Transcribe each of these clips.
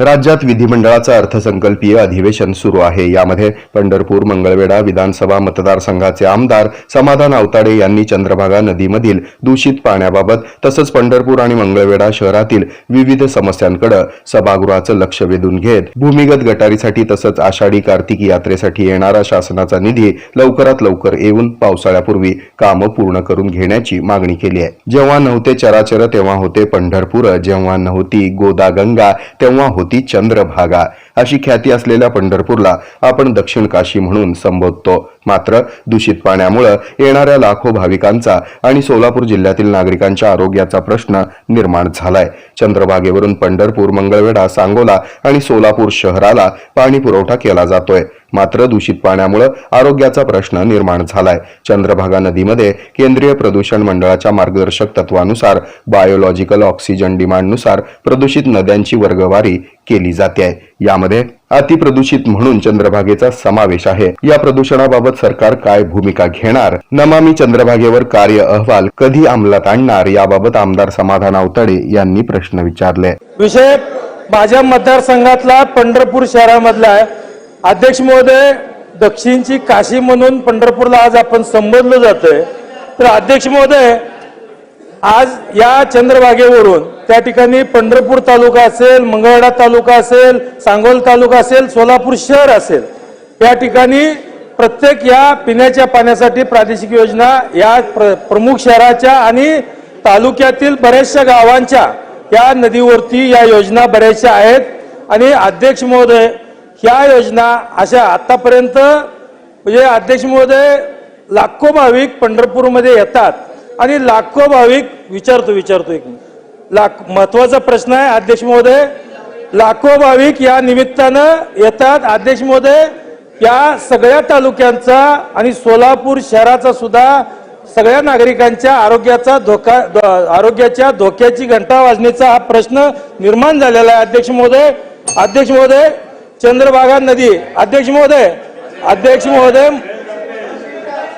राज्यात विधिमंडळाचं अर्थसंकल्पीय अधिवेशन सुरू आहे. यामध्ये पंढरपूर मंगळवेढा विधानसभा मतदारसंघाचे आमदार समाधान आवताडे यांनी चंद्रभागा नदीमधील दूषित पाण्याबाबत तसंच पंढरपूर आणि मंगळवेढा शहरातील विविध समस्यांकडे सभागृहाचं लक्ष वेधून घेत भूमिगत गटारीसाठी तसंच आषाढी कार्तिक यात्रेसाठी येणारा शासनाचा निधी लवकरात लवकर येऊन पावसाळ्यापूर्वी कामं पूर्ण करून घेण्याची मागणी केली आहे. जेव्हा नव्हते चराचर तेव्हा होते पंढरपूर. जेव्हा नव्हती गोदागंगा तेव्हा होते होती चंद्रभागा. अशी ख्याती असलेल्या पंढरपूरला आपण दक्षिण काशी म्हणून संबोधतो. मात्र दूषित पाण्यामुळे येणाऱ्या लाखो भाविकांचा आणि सोलापूर जिल्ह्यातील नागरिकांच्या आरोग्याचा प्रश्न निर्माण झालाय. चंद्रभागेवरून पंढरपूर मंगळवेढा सांगोला आणि सोलापूर शहराला पाणी पुरवठा केला जातोय. मात्र दूषित पाण्यामुळे आरोग्याचा प्रश्न निर्माण झालाय. चंद्रभागा नदीमध्ये केंद्रीय प्रदूषण मंडळाच्या मार्गदर्शक तत्वानुसार बायोलॉजिकल ऑक्सिजन डिमांडनुसार प्रदूषित नद्यांची वर्गवारी केली जाते. यामध्ये अतिप्रदूषित म्हणून चंद्रभागेचा समावेश आहे. या प्रदूषणाबाबत सरकार काय भूमिका घेणार? नमामी चंद्रभागेवर कार्य अहवाल कधी अंमलात आणणार? याबाबत आमदार समाधान आवताडे यांनी प्रश्न विचारले. विषय माझ्या मतदारसंघातला पंढरपूर शहरामधला आहे. अध्यक्ष महोदय दक्षिणची काशी म्हणून पंढरपूरला आज आपण संबोधलं जातोय. तर अध्यक्ष महोदय आज या चंद्रभागेवरून त्या ठिकाणी पंढरपूर तालुका असेल मंगळवेढा तालुका असेल सांगोल तालुका असेल सोलापूर शहर असेल या ठिकाणी प्रत्येक या पिण्याच्या पाण्यासाठी प्रादेशिक योजना या प्र प्रमुख शहराच्या आणि तालुक्यातील बऱ्याचशा गावांच्या या नदीवरती या योजना बऱ्याचशा आहेत. आणि अध्यक्ष महोदय ह्या योजना अशा आतापर्यंत म्हणजे अध्यक्ष महोदय लाखो भाविक पंढरपूरमध्ये येतात. आणि लाखो भाविक विचारतो विचारतो एक लाख महत्त्वाचा प्रश्न आहे अध्यक्ष महोदय. लाखो भाविक या निमित्तानं येतात. अध्यक्ष महोदय या सगळ्या तालुक्यांचा आणि सोलापूर शहराचा सुद्धा सगळ्या नागरिकांच्या आरोग्याचा धोका आरोग्याच्या धोक्याची घंटा वाजण्याचा हा प्रश्न निर्माण झालेला आहे अध्यक्ष महोदय. अध्यक्ष महोदय चंद्रभागा नदी. अध्यक्ष महोदय अध्यक्ष महोदय.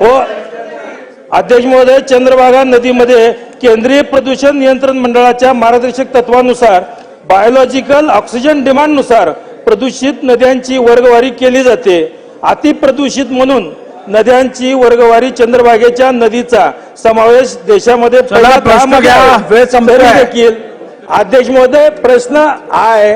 हो अध्यक्ष महोदय चंद्रभागा नदीमध्ये केंद्रीय प्रदूषण नियंत्रण मंडळाच्या मार्गदर्शक तत्वानुसार बायोलॉजिकल ऑक्सिजन डिमांडनुसार प्रदूषित नद्यांची वर्गवारी केली जाते. अतिप्रदूषित म्हणून नद्यांची वर्गवारी चंद्रभागेच्या नदीचा समावेश देशामध्ये देखील अध्यक्ष महोदय प्रश्न आहे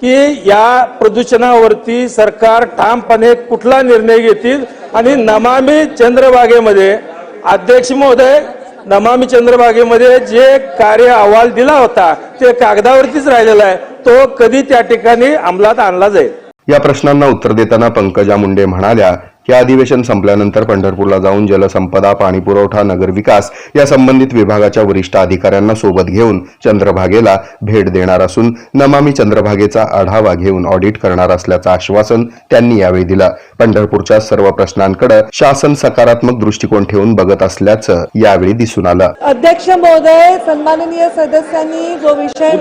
की या प्रदूषणावरती सरकार ठामपणे कुठला निर्णय घेतील? आणि नमामि चंद्रभागेमध्ये अध्यक्ष महोदय नमामी चंद्रभागेमध्ये जे कार्य अहवाल दिला होता ते कागदावरतीच राहिलेला आहे. तो कधी त्या ठिकाणी अंमलात आणला जाईल? या प्रश्नांना उत्तर देताना पंकजा मुंडे म्हणाल्या की अधिवेशन संपल्यानंतर पंढरपूरला जाऊन जलसंपदा पाणीपुरवठा नगरविकास या संबंधित विभागाच्या वरिष्ठ अधिकाऱ्यांना सोबत घेऊन चंद्रभागेला भेट देणार असून नमामी चंद्रभागेचा आढावा घेऊन ऑडिट करणार असल्याचं आश्वासन त्यांनी यावेळी दिलं. पंढरपूरच्या सर्व प्रश्नांकडे शासन सकारात्मक दृष्टिकोन ठेवून बघत असल्याचं यावेळी दिसून आलं. अध्यक्ष महोदय सन्माननीय सदस्यांनी जो विषय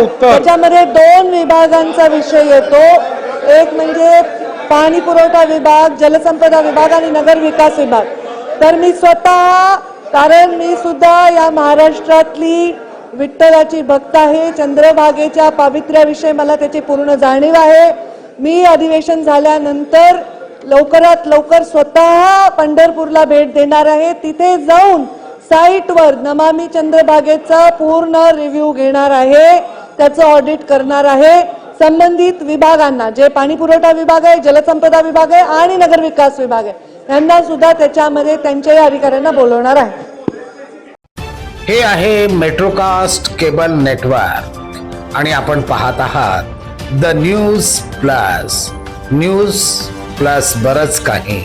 उत्तर. त्याच्यामध्ये दोन विभागांचा विषय येतो. एक म्हणजे पाणी पुरवठा विभाग जलसंपदा विभाग आणि नगर विकास विभाग. तर मी स्वतः कारण मी सुद्धा या महाराष्ट्रातली विठ्ठलाची भक्त आहे चंद्रभागेच्या पावित्र्याविषयी मला त्याची पूर्ण जाणीव आहे. मी अधिवेशन झाल्यानंतर लवकरात लवकर स्वतः पंढरपूरला भेट देणार आहे. तिथे जाऊन साईटवर नमामी चंद्रभागेचा पूर्ण रिव्ह्यू घेणार आहे. त्याचं ऑडिट करणार आहे. संबंधित विभागांना जे पाणी पुरवठा विभाग आहे जलसंपदा विभाग आहे आणि नगरविकास विभाग आहे यांना सुद्धा त्याच्यामध्ये त्यांच्याही अधिकाऱ्यांना बोलवणार आहे. हे आहे मेट्रोकास्ट केबल नेटवर्क आणि आपण पाहत आहात the news plus news plus बरंच काही.